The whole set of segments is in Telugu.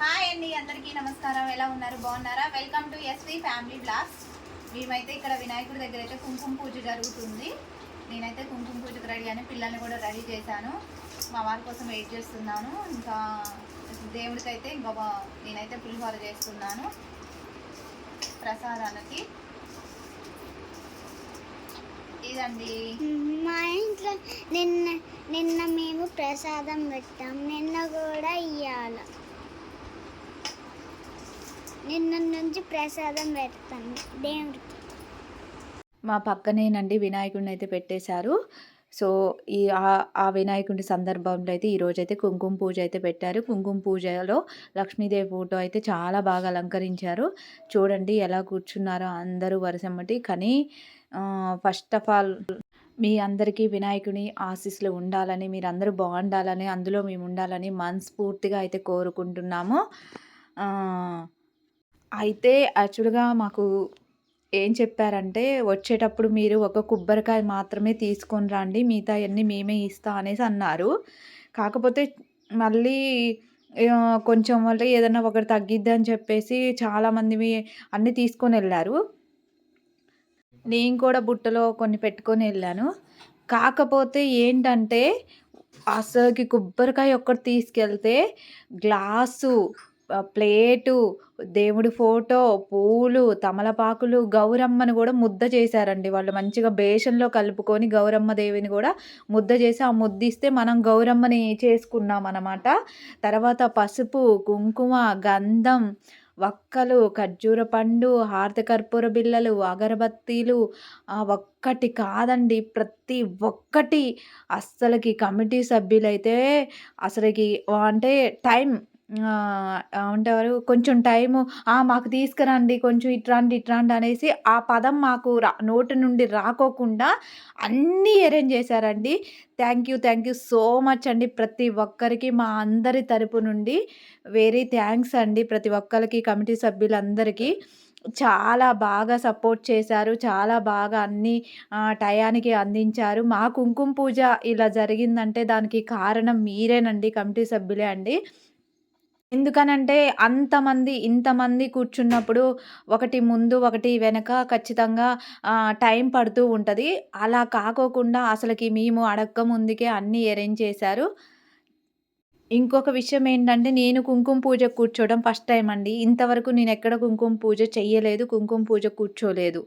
హాయ్ అండి అందరికీ నమస్కారం. ఎలా ఉన్నారు? బాగున్నారా? Welcome to SV family blogs మేమైతే ఇక్కడ వినాయకుడి దగ్గర అయితే కుంకుమ పూజ జరుగుతుంది. నేనైతే కుంకుమ పూజకు రెడీ అని పిల్లల్ని కూడా రెడీ చేశాను. మా వారి కోసం వెయిట్ చేస్తున్నాను. ఇంకా దేవుడికి అయితే ఇంకా నేనైతే పులిహోర చేస్తున్నాను. ప్రసాదానికి ఇదండి. మా ఇంట్లో నిన్న నిన్న మేము ప్రసాదం పెట్టాం. నిన్న కూడా ఇయ్యాల. నిన్న నుంచి ప్రసాదం పెడతాను దేవుడికి. మా పక్కనేనండి వినాయకుడిని అయితే పెట్టేశారు. సో ఈ ఆ- వినాయకుడి సందర్భంలో అయితే ఈరోజు అయితే కుంకుమ పూజ అయితే పెట్టారు. కుంకుమ పూజలో లక్ష్మీదేవి ఫోటో అయితే చాలా బాగా అలంకరించారు. చూడండి ఎలా కూర్చున్నారో అందరూ వరుసమ్మటి. కానీ ఫస్ట్ ఆఫ్ ఆల్ మీ అందరికీ వినాయకుని ఆశీస్సులు ఉండాలని మీరు అందరూ బాగుండాలని అందులో మేము ఉండాలని మనస్ఫూర్తిగా అయితే కోరుకుంటున్నాము. అయితే యాక్చువల్గా మాకు ఏం చెప్పారంటే వచ్చేటప్పుడు మీరు ఒక కొబ్బరికాయ మాత్రమే తీసుకొని రండి మిగతా అన్నీ మేమే ఇస్తా అనేసి అన్నారు. కాకపోతే మళ్ళీ కొంచెం వల్ల ఏదైనా ఒకటి తగ్గిద్ది అని చెప్పేసి చాలామంది అన్నీ తీసుకొని వెళ్ళారు. నేను కూడా బుట్టలో కొన్ని పెట్టుకొని వెళ్ళాను. కాకపోతే ఏంటంటే అసలుకి కొబ్బరికాయ ఒక్కటి తీసుకెళ్తే గ్లాసు ప్లేటు దేవుడి ఫోటో పూలు తమలపాకులు గౌరమ్మని కూడా ముద్ద చేశారండి. వాళ్ళు మంచిగా బేషన్లో కలుపుకొని గౌరమ్మ దేవిని కూడా ముద్ద చేసి ఆ ముద్దిస్తే మనం గౌరమ్మని చేసుకున్నాం అన్నమాట తర్వాత పసుపు కుంకుమ గంధం వక్కలు ఖర్జూర పండు హారతి కర్పూర బిళ్ళలు అగరబత్తీలు ఒక్కటి కాదండి. ప్రతి ఒక్కటి అస్సలకి కమిటీ సభ్యులైతే అసలుకి అంటే టైం ఉంటారు. కొంచెం టైము "ఆ, మాకు తీసుకురండి కొంచెం ఇట్రాండి ఇట్రాండి అనేసి ఆ పదం మాకు రా నోటి నుండి రాకోకుండా అన్నీ అరేంజ్ చేశారండి. Thank you thank you so much అండి. ప్రతి ఒక్కరికి మా అందరి తరపు నుండి వెరీ థ్యాంక్స్ అండి. ప్రతి ఒక్కరికి కమిటీ సభ్యులందరికీ చాలా బాగా సపోర్ట్ చేశారు. చాలా బాగా అన్ని టయానికి అందించారు. మా కుంకుమ పూజ ఇలా జరిగిందంటే దానికి కారణం మీరేనండి కమిటీ సభ్యులే అండి. ఎందుకనంటే అంతమంది ఇంతమంది కూర్చున్నప్పుడు ఒకటి ముందు ఒకటి వెనక ఖచ్చితంగా టైం పడుతూ ఉంటుంది. అలా కాకోకుండా అసలుకి మేము అడక్క ముందుకే అన్నీ అరేంజ్ చేశారు. ఇంకొక విషయం ఏంటంటే నేను కుంకుమ పూజ కూర్చోవడం ఫస్ట్ టైం అండి. ఇంతవరకు నేను ఎక్కడ కుంకుమ పూజ చెయ్యలేదు కుంకుమ పూజ కూర్చోలేదు.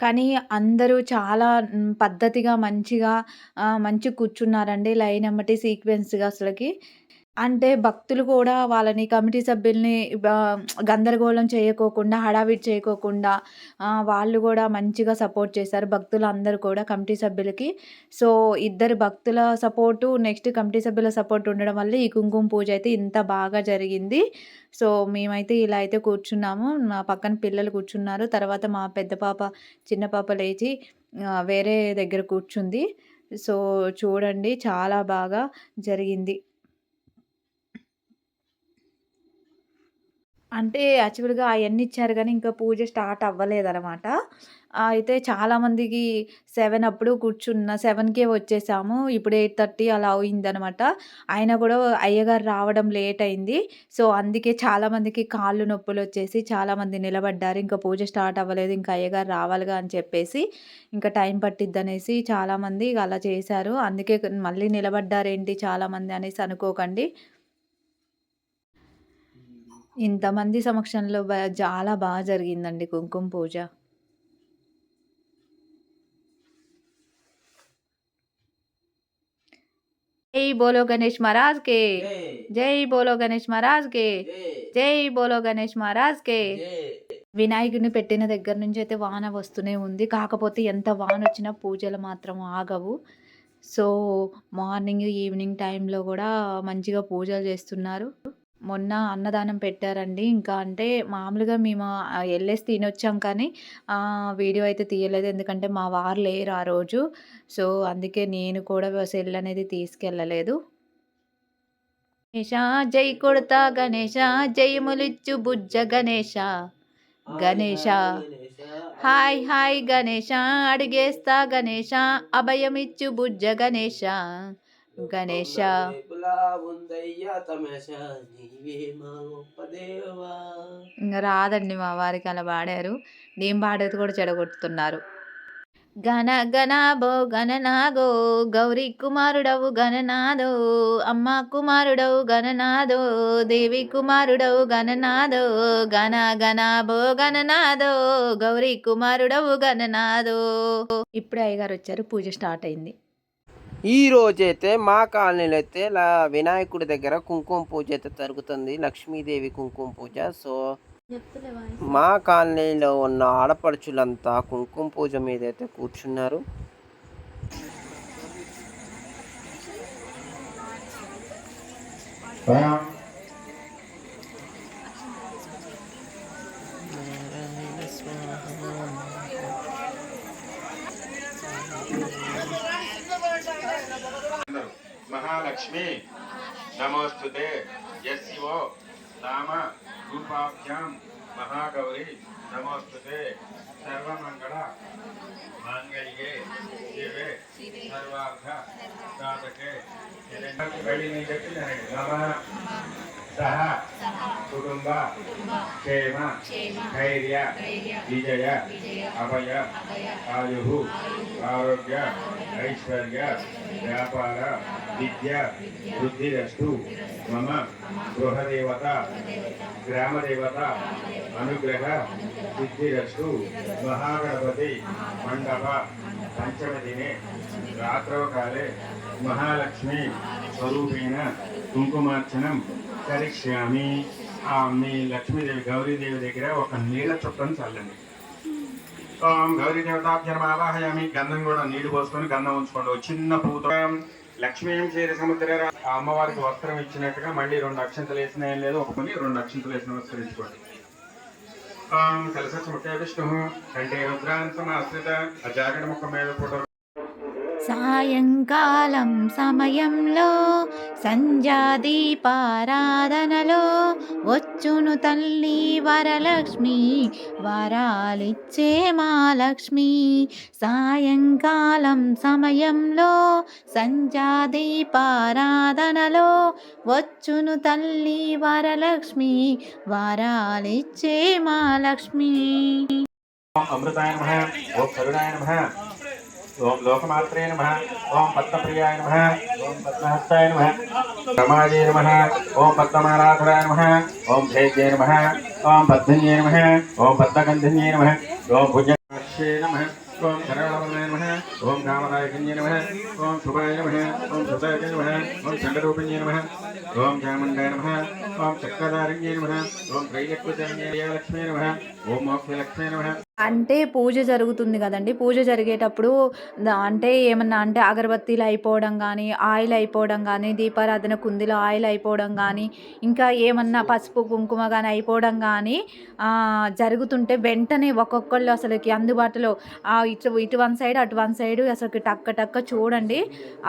కానీ అందరూ చాలా పద్ధతిగా మంచిగా మంచి కూర్చున్నారండి లైన్ ఎమ్మటి సీక్వెన్స్గా అసలుకి. అంటే భక్తులు కూడా వాళ్ళని కమిటీ సభ్యుల్ని గందరగోళం చేయకోకుండా, హడావిడి చేయకోకుండా వాళ్ళు కూడా మంచిగా సపోర్ట్ చేశారు. భక్తులు అందరూ కూడా కమిటీ సభ్యులకి. సో, ఇద్దరు భక్తుల సపోర్టు, నెక్స్ట్ కమిటీ సభ్యుల సపోర్ట్ ఉండడం వల్ల ఈ కుంకుమ పూజ అయితే ఇంత బాగా జరిగింది. సో, మేమైతే ఇలా అయితే కూర్చున్నాము. మా పక్కన పిల్లలు కూర్చున్నారు. తర్వాత మా పెద్ద పాప, చిన్న పాప లేచి వేరే దగ్గర కూర్చుంది. సో, చూడండి చాలా బాగా జరిగింది. అంటే యాక్చువల్‌గా అవన్నీ ఇచ్చారు కానీ ఇంకా పూజ స్టార్ట్ అవ్వలేదనమాట. అయితే చాలామందికి సెవెన్ అప్పుడు కూర్చున్న సెవెన్కే వచ్చేసాము. ఇప్పుడు 8:30 అలా అయిందనమాట. ఆయన కూడా అయ్యగారు రావడం లేట్ అయింది. సో, అందుకే చాలామందికి కాళ్ళు నొప్పులు వచ్చేసి చాలామంది నిలబడ్డారు. ఇంకా పూజ స్టార్ట్ అవ్వలేదు. ఇంకా అయ్యగారు రావాలిగా అని చెప్పేసి, ఇంకా టైం పట్టిద్దనేసి చాలామంది అలా చేశారు. అందుకే మళ్ళీ నిలబడ్డారేంటి చాలామంది అనేసి అనుకోకండి. ఇంతమంది సమక్షంలో బ చాలా బా జరిగిందండి కుంకుమ పూజ. జై బోలో గణేష్ మహారాజ్ కే జై బోలో గణేష్ మహారాజ్ కే జై బోలో గణేష్ మహారాజ్ కే వినాయకుడిని పెట్టిన దగ్గర నుంచి అయితే వాన వస్తూనే ఉంది. కాకపోతే ఎంత వానొచ్చినా పూజలు మాత్రం ఆగవు. సో, మార్నింగ్, ఈవినింగ్ టైంలో కూడా మంచిగా పూజలు చేస్తున్నారు. మొన్న అన్నదానం పెట్టారండి. ఇంకా అంటే మామూలుగా మేము వెళ్ళేసి తినొచ్చాం కానీ వీడియో అయితే తీయలేదు. ఎందుకంటే మా వారు లేరు ఆ రోజు. సో, అందుకే నేను కూడా సెల్ అనేది తీసుకెళ్ళలేదు. గణేష జై కొడతా గణేష జయములిచ్చు బుజ్జ గణేష గణేష హాయ్ హాయ్ గణేష అడిగేస్తా గణేష అభయమిచ్చు బుజ్జ గణేష గణేశ. ఇంకా రాదండి మా వారికి అలా పాడారు. నేను పాడేది కూడా చెడగొడుతున్నారు. గణ గణాబో గణనాగో గౌరీ కుమారుడవు గణనాదో అమ్మ కుమారుడవు గణనాదో దేవి కుమారుడవు గణనాదో గణ గణాబో గణనాదో గౌరీ కుమారుడవు గణనాదో ఇప్పుడే అయ్యగారు వచ్చారు పూజ స్టార్ట్ అయింది. ఈ రోజైతే మా కాలనీలో అయితే ఇలా వినాయకుడి దగ్గర కుంకుమ పూజ అయితే జరుగుతుంది. లక్ష్మీదేవి కుంకుమ పూజ. సో మా కాలనీలో ఉన్న ఆడపడుచులంతా కుంకుమ పూజ మీద అయితే కూర్చున్నారు. మహాలక్ష్మి నమోస్తుతే యస్యో నామ రూపాభ్యాం మహాగౌరి నమోస్తుతే సర్వమంగళ మాంగళ్యే శివే సర్వార్థ సాధకే వెళ్ళి నేను చెప్పినాను నమ ಸಹ ಕುಟುಂಬ ಕ್ಷೇಮ ಧೈರ್ಯ ವಿಜಯ ಅಭಯ ಆಯು ಆರೋಗ್ಯ ಐಶ್ವರ್ಯ ವ್ಯಾಪಾರ ವಿದ್ಯಾ ವೃದ್ಧಿರಷ್ಟು ಮಮ ಗೃಹದೇವತಾ ಗ್ರಾಮದೇವತಾ ಅನುಗ್ರಹ ಸಿದ್ಧಿರಷ್ಟು ಮಹಾಗಣಪತಿ ಮಂಡಪ ಪಂಚಮದಿನೆ ರಾತ್ರವಕಾಲೆ ಮಹಾಲಕ್ಷ್ಮಿ ಸ್ವರೂಪೇಣ ಕುಂಕುಮಾರ್ಚನಂ కరిష్యామి ఆ మీ లక్ష్మీదేవి గౌరీదేవి దగ్గర ఒక నీళ్ళ చుట్టని చల్లండి. ఓం గౌరీ ఆవాహయామి. గంధం కూడా నీళ్ళు పోసుకొని గంధం ఉంచుకోండి. ఒక చిన్న పూత. లక్ష్మీం చేరి సముద్ర అమ్మవారికి వస్త్రం ఇచ్చినట్టుగా మళ్ళీ రెండు అక్షంతలు వేసిన ఏం లేదు. ఒక రెండు అక్షంతలు వేసిన వస్త్రించుకోండి ఓం కలస ముఖ్య విష్ణు కంటే రుద్రాంతం ఆశ్రిత ఆ జాగ్రత్త ముఖం మీద ఫోటో సాయంకాలం సమయంలో సంధ్యాదీపారాధనలో వచ్చును తల్లి వరలక్ష్మి వరాలిచ్చే మా లక్ష్మి సాయంకాలం సమయంలో సంధ్యాదీపారాధనలో వచ్చును తల్లి వరలక్ష్మి వరాలిచ్చే మా లక్ష్మి అమృతాయ నమ ఓ కరుణాయ నమ. ఓం లోకమాత్రే నమ ఓం పద్మప్రియాయ నమ ఓం పద్మహస్తాయ నమ రమాజే నమ ఓం పద్మమారాధరాయ నమ ఓం భేద్యే నమ ఓం పద్మన్యే నమ ఓం పద్మగంధన్యే నమ ఓం భుజాక్షే నమ ఓం శరవణవనాయ నమ ఓం కామదాయకన్యే నమ ఓం శుభాయ నమ ఓం సుతాయ నమ ఓం చండరూపిణ్యే నమ ఓం చాముండాయ నమ ఓం చక్రధారిణ్యే నమ ఓం త్రైలక్ష్మీ లక్ష్మీ నమ ఓం మోక్షలక్ష్మీ నమ అంటే పూజ జరుగుతుంది కదండి. పూజ జరిగేటప్పుడు అంటే ఏమన్నా అంటే అగరబత్తీలు అయిపోవడం కానీ ఆయిల్ అయిపోవడం కానీ దీపారాధన కుందిలో ఆయిల్ అయిపోవడం కానీ ఇంకా ఏమన్నా పసుపు కుంకుమ కానీ అయిపోవడం కానీ జరుగుతుంటే వెంటనే ఒక్కొక్కళ్ళు అసలుకి అందుబాటులో ఇటు ఇటు వన్ సైడ్ అటు వన్ సైడ్ అసలుకి టక్క టక్క చూడండి.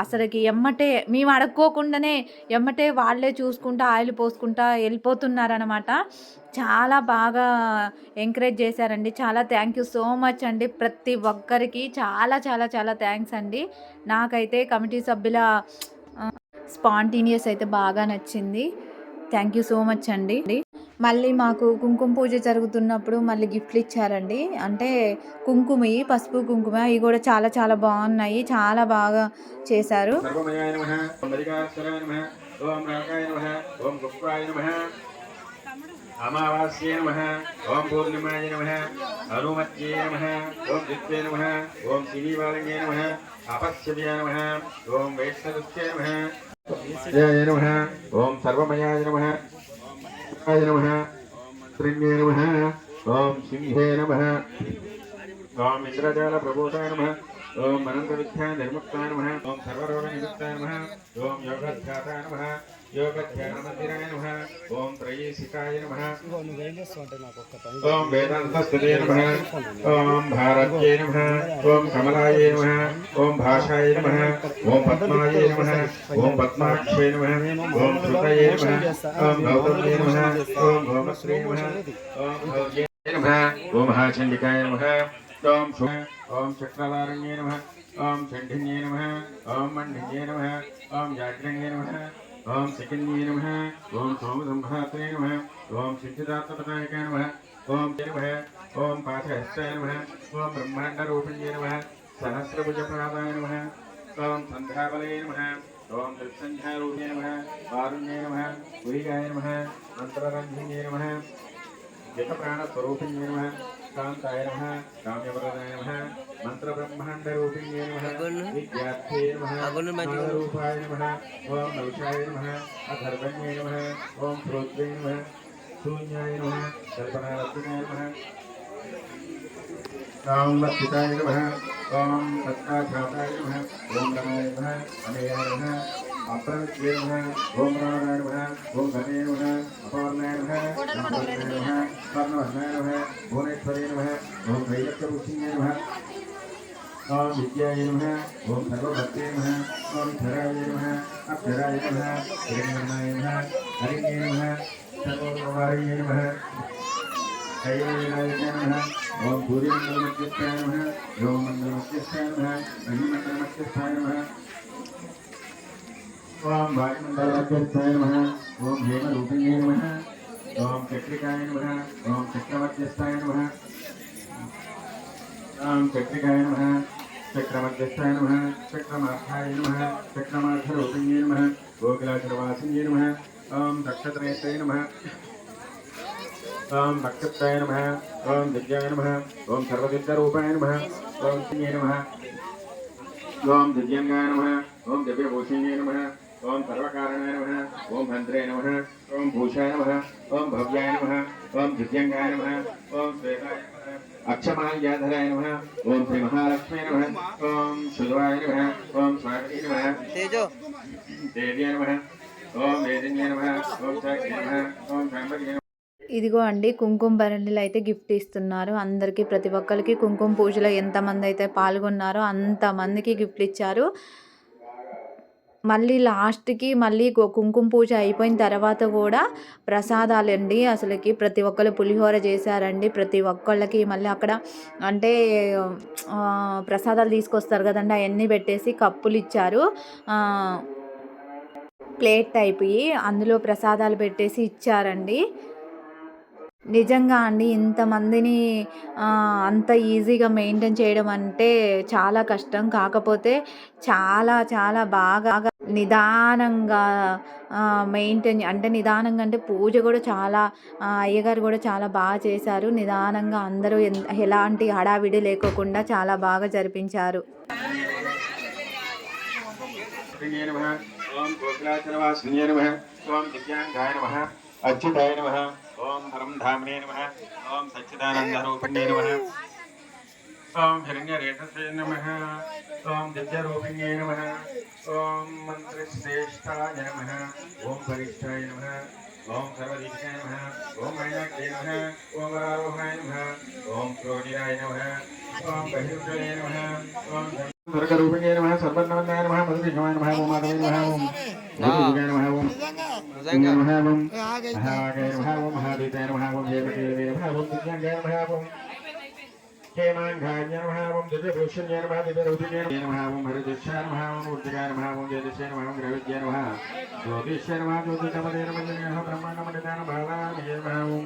అసలుకి ఎమ్మటే మేము అడుక్కోకుండానే ఎమ్మటే వాళ్ళే చూసుకుంటా ఆయిల్ పోసుకుంటా వెళ్ళిపోతున్నారనమాట. చాలా బాగా ఎంకరేజ్ చేశారండి. చాలా థ్యాంక్ యూ సో మచ్ అండి. ప్రతి ఒక్కరికి చాలా చాలా చాలా థ్యాంక్స్ అండి. నాకైతే కమిటీ సభ్యుల స్పాంటీనియస్ అయితే బాగా నచ్చింది. థ్యాంక్ యూ సో మచ్ అండి. మళ్ళీ మాకు కుంకుమ పూజ జరుగుతున్నప్పుడు మళ్ళీ గిఫ్ట్లు ఇచ్చారండి. అంటే కుంకుమ పసుపు కుంకుమ ఇవి కూడా చాలా చాలా బాగున్నాయి. చాలా బాగా చేశారు. సర్వమయాయ నమః ఓం మల్లికార్జునాయ నమః ఓం రాగాయ నమః ఓం గుప్రాయ నమః అమావాస్యే నమః ఓం పూర్ణిమాయ నమః హనుమత్యే నమః ఓం దిత్యే నమః ఓం శివీబాలయే నమః అపశ్యవ్యాయ నమః ఓం వైష్ణవస్యే నమః జయ నమః ఓం సర్వమయాయ నమః ఆయ నమః త్రిణ్యే నమః ఓం సింహే నమః ఓం ఇంద్రజాల ప్రభూతాయ నమః ఓం అనంత విద్యా నిర్ముక్తాయ నమః ఓం సర్వరోగ నిమిత్తాయ నమః ఓం యోగధ్యాతాయ నమః యోగధ్యాన మందిరాయ నమః ఓం త్రయీసికాయ నమః ఓం వేదాంతస్తుతే నమః ఓం భారత్యే నమః ఓం కమలాయ నమః ఓం భాషాయ నమః ఓం పద్మాయ నమః ఓం పద్మాక్షే నమః ఓం శృతయే నమః ఓం గౌతమ్యే నమః ఓం భౌమశ్రీ నమః ఓం భౌజ్యే నమః ఓం మహాచండికాయ నమః ఓం శు ఓం చక్రవారణ్యే నమః ఓం చండిన్యే నమ ఓం మండిన్యే నమ ఓం జాగ్రణ్యే నమ ఓం శకిన్యే నమ ఓం సోమసంభాత్రే నమ ఓం సిద్ధిదాత్మపదాయకాయ నమ ఓం నమ ఓం పాఠహస్తాయ నమ ఓం బ్రహ్మాండరూపిణ్యే నమ సహస్రభుజప్రాదాయ నమ ఓం సంధ్యాబలే నమ ఓం దృక్సంధ్యారూపే నమ వారుణ్యే నమ పురిగాయ నమ మంత్రరంజన్యే నమ జగప్రాణస్వరూపిణ్యే నమ కాంతాయ నమ కామ్యవరదాయ నమ మంత్రబ్రహ్మాండరూపిణ్యే నమ విద్యార్థే నమ రూపాయ నమ ఓం నౌషాయ నమ అధర్వణ్యే నమ ఓం శ్రోత్రే నమ శూన్యాయ నమ కల్పనారత్నాయ నమ ఓం లక్షితాయ నమ ఓం సత్తాఘాతాయ నమ ఓం రమాయ నమ అమేయాయ నమ అప్రవిత్యే నమ ఓం రామాయ నమ ఓం ధనే నమ అపవర్ణాయ నమ సంపర్ణాయ నమ पद्मनाय नमः भुवनेश्वरी नमः ओम दैलक्यपुष्टिने नमः। ओम विद्याय नमः, ओम सर्वभक्ते नमः, ओम धराय नमः, अक्षराय नमः हिरण्यनाय नमः हरिणे नमः सर्वोपकाराय नमः ओम भूरी मंडलमध्यस्थाय नमः, ओम मंडलमध्यस्थाय नमः अग्निमंडलमध्यस्थाय नमः ओम वायुमंडलमध्यस्थाय नमः, ओम हेमरूपिणे नमः ओम चक्रिकाय नमः, ओम चक्रमध्यस्थाय नमः। ओम चक्रिकाय नमः, चक्रमध्यस्थाय नमः चक्रमार्थाय नमः चक्रमार्थरूपिणे नमः गोकुलाचरवासिन्ये नमः। ओम दक्षत्रयस्ते नमः। ओम नक्षत्राय नमः, ओम दिव्याय नमः, ओम सर्वसिद्धरूपाय नमः, ओम सिंहे नमः। ओम दिव्यंगाय नमः, ओम दिव्यभूषणे नमः। ఓం సర్వకారణాయ నమ ఓం హంత్రే నమ ఓం భూషాయ నమ ఓం భవ్యాయ నమ ఓం దివ్యంగాయ నమ ఓం శ్వేతాయ అక్షమాయాధరాయ నమ ఓం శ్రీ మహాలక్ష్మీ నమ ఓం శుద్వాయ నమ ఓం స్వాగతి నమ దేవ్య నమ ఓం వేదిన్యాయ నమ ఓం సాక్షి నమ ఓం సాంబకి ఇదిగో అండి కుంకుమ భరణిలు అయితే గిఫ్ట్ ఇస్తున్నారు అందరికీ ప్రతి ఒక్కరికి కుంకుమ పూజలో ఎంతమంది అయితే పాల్గొన్నారో అంతమందికి గిఫ్ట్ ఇచ్చారు మళ్ళీ లాస్ట్కి మళ్ళీ కుంకుమ పూజ అయిపోయిన తర్వాత కూడా ప్రసాదాలండి. అసలుకి ప్రతి ఒక్కరు పులిహోర చేశారండి. ప్రతి ఒక్కళ్ళకి మళ్ళీ అక్కడ అంటే ప్రసాదాలు తీసుకొస్తారు కదండి అవన్నీ పెట్టేసి కప్పులు ఇచ్చారు. ప్లేట్ టైప్వి అందులో ప్రసాదాలు పెట్టేసి ఇచ్చారండి. నిజంగా అండి ఇంతమందిని అంత ఈజీగా మెయింటైన్ చేయడం అంటే చాలా కష్టం. కాకపోతే చాలా చాలా బాగా నిదానంగా మెయింటైన్ అంటే నిదానంగా అంటే పూజ కూడా చాలా అయ్యగారు కూడా చాలా బాగా చేశారు. నిదానంగా అందరూ ఎలాంటి హడావిడి లేకోకుండా చాలా బాగా జరిపించారు. नमः ओम गोकुलाचलवासिन्ये नमः ओम दिव्यांगाय नमः अच्युताय नमः ओम परम धामने नमः ओम सच्चिदानंदरूपिण्ये नमः ओम हिरण्यरेतसे नमः ओम दिव्यरूपिण्ये नमः ओम मंत्रश्रेष्ठाय नमः ओम वरिष्ठाय नमः ओम सर्वदीक्षाय नमः ओम मैनाक्ये नमः ओम वरारोहाय नमः ओम क्रोधिराय नमः ओम बहिर्जये नमः ओम स्वर्गरूपिणे नमः सर्वन्नवन्दाय नमः मधुविषमाय नमः ओम माधवे नमः ओम नमः భావం మహాగాయ భావం మహాదీతాయ భావం జయమదేవే భావం దివ్యాంగాయ భావం హేమాంగాయ భావం దివ్యభూషణ్యాయ భాదితరౌదిన్యాయ భావం హరిదృశ్యాయ భావం ఊర్జిగాయ భావం జయదృశ్యాయ భావం గ్రవిద్యాయ భావం జ్యోతిష్యాయ భావం జ్యోతిషమదేన భజనీయ బ్రహ్మాండ మండితాన భావాయ భావం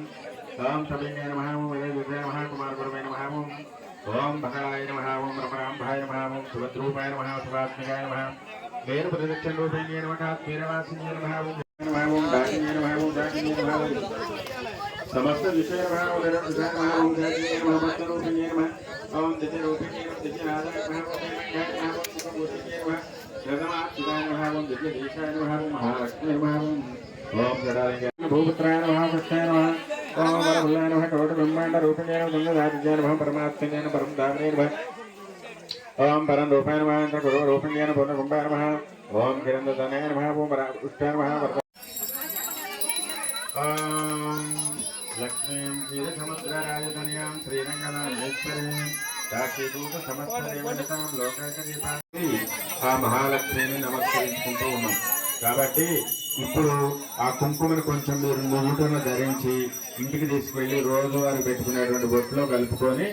ఓం సభిన్యాయ భావం వేదయుధాయ మహాకుమార గురువైన భావం ఓం భగళాయ నమః ఓం రమరాంభాయ నమః ఓం సుభద్రూపాయ समस्त विषय ओम दिति रूपिणी दिति नादाय नमः ओम जय नमः ओम सुखभूषिते नमः जगमा चिदाय नमः ओम दिति देशाय नमः ओम महालक्ष्मी नमः ओम ओम जडालिंगाय भूपत्राय नमः वृक्षाय नमः ओम वरभुजाय नमः करोट ब्रह्मांड रूपिणे नमः गंगाधारिजाय नमः परमात्मने नमः परम धामने नमः ओम परम रूपाय नमः गुरु रूपिणे नमः पूर्ण कुंभाय नमः ओम किरण दनाय नमः ओम उष्टाय नमः లక్ష్మీం ఆ మహాలక్ష్మిని నమస్కరించుకుంటూ ఉన్నాం. కాబట్టి ఇప్పుడు ఆ కుంకుమను కొంచెం మీరు నువ్వుటను ధరించి ఇంటికి తీసుకువెళ్ళి రోజువారు పెట్టుకునేటువంటి బొట్టులో కలుపుకొని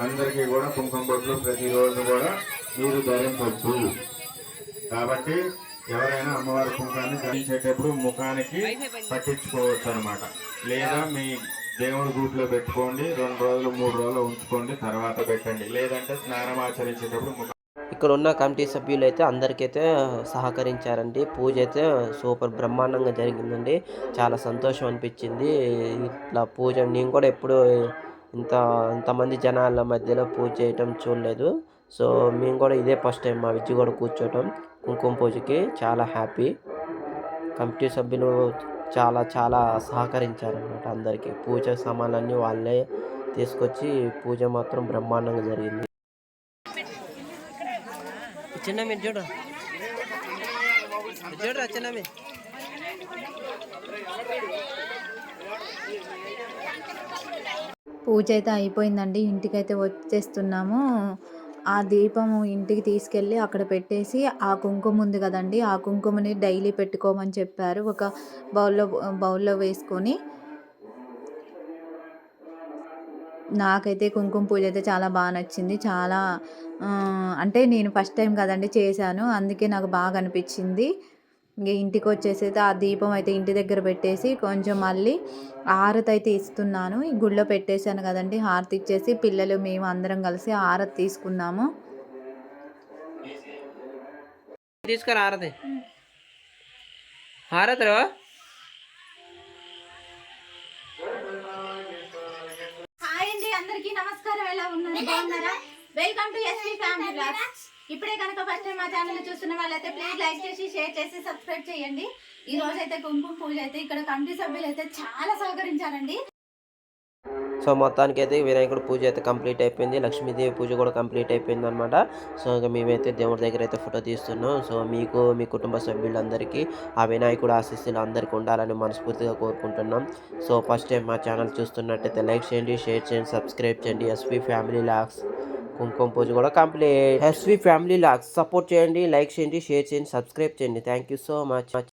అందరికీ కూడా కుంకుమ బొట్లు ప్రతిరోజు కూడా మీరు ధరించవచ్చు కాబట్టి ఎవరైనా అమ్మవారి కుంకాన్ని ధరించేటప్పుడు ముఖానికి పట్టించుకోవచ్చు అనమాట లేదా మీ దేవుడి గూట్లో పెట్టుకోండి రెండు రోజులు మూడు రోజులు ఉంచుకోండి తర్వాత పెట్టండి. లేదంటే స్నానం ఆచరించేటప్పుడు ముఖం ఇక్కడ ఉన్న కమిటీ సభ్యులు అయితే అందరికైతే సహకరించారండి. పూజ అయితే సూపర్ బ్రహ్మాండంగా జరిగిందండి. చాలా సంతోషం అనిపించింది. ఇట్లా పూజ నేను కూడా ఎప్పుడు ఇంత ఇంతమంది జనాల మధ్యలో పూజ చేయటం చూడలేదు. సో మేము కూడా ఇదే ఫస్ట్ టైం మా విజ్జి కూడా కూర్చోవటం కుంకుమ పూజకి చాలా హ్యాపీ కమిటీ సభ్యులు చాలా చాలా సహకరించారన్నమాట అందరికీ. పూజ సామాన్లన్నీ వాళ్ళే తీసుకొచ్చి పూజ మాత్రం బ్రహ్మాండంగా జరిగింది. చిన్న మీరు చూడు. చూడరా చిన్న మీరు పూజ అయితే అయిపోయిందండి. ఇంటికైతే వచ్చేస్తున్నాము. ఆ దీపము ఇంటికి తీసుకెళ్ళి అక్కడ పెట్టేసి ఆ కుంకుమ ఉంది కదండి ఆ కుంకుమని డైలీ పెట్టుకోమని చెప్పారు. ఒక బౌల్లో బౌల్లో వేసుకొని నాకైతే కుంకుమ పూజ అయితే చాలా బాగా నచ్చింది. చాలా అంటే నేను ఫస్ట్ టైం కదండి చేశాను. అందుకే నాకు బాగా అనిపించింది. ఇంక ఇంటికి వచ్చేసి అయితే ఆ దీపం అయితే ఇంటి దగ్గర పెట్టేసి కొంచెం మళ్ళీ హారతి అయితే ఇస్తున్నాను. ఈ గుళ్ళో పెట్టేశాను కదండి హారతి ఇచ్చేసి పిల్లలు మేము అందరం కలిసి హారతి తీసుకున్నాము తీసుకురా హారతి. హారతిలో హాయ్ అండి అందరికీ నమస్కారం. ఎలా ఉన్నారు? బాగున్నారా? Welcome to SP family blogs ఇప్పుడే కనుక ఫస్ట్ టైం మా ఛానల్ చూస్తున్న వాళ్ళైతే ప్లీజ్ లైక్ చేసి షేర్ చేసి సబ్స్క్రైబ్ చేయండి. ఈ రోజు అయితే కుంకుమ పూజ అయితే ఇక్కడ కమిటీ సభ్యులు అయితే చాలా సహకరించారండి. సో మొత్తానికి అయితే వినాయకుడు పూజ అయితే కంప్లీట్ అయిపోయింది. లక్ష్మీదేవి పూజ కూడా కంప్లీట్ అయిపోయింది అనమాట సో ఇక మేమైతే దేవుడి దగ్గర అయితే ఫోటో తీస్తున్నాం. సో మీకు మీ కుటుంబ సభ్యులందరికీ ఆ వినాయకుడు ఆశీస్సులు అందరికీ ఉండాలని మనస్ఫూర్తిగా కోరుకుంటున్నాం. సో ఫస్ట్ టైం మా ఛానల్ చూస్తున్నట్టయితే లైక్ చేయండి షేర్ చేయండి సబ్స్క్రైబ్ చేయండి. ఎస్పీ ఫ్యామిలీ లాక్స్ కుంకుమ పూజ కూడా complete. SV family log. Support చేయండి లైక్ చేయండి షేర్ చేయండి సబ్స్క్రైబ్ చేయండి. Thank you so much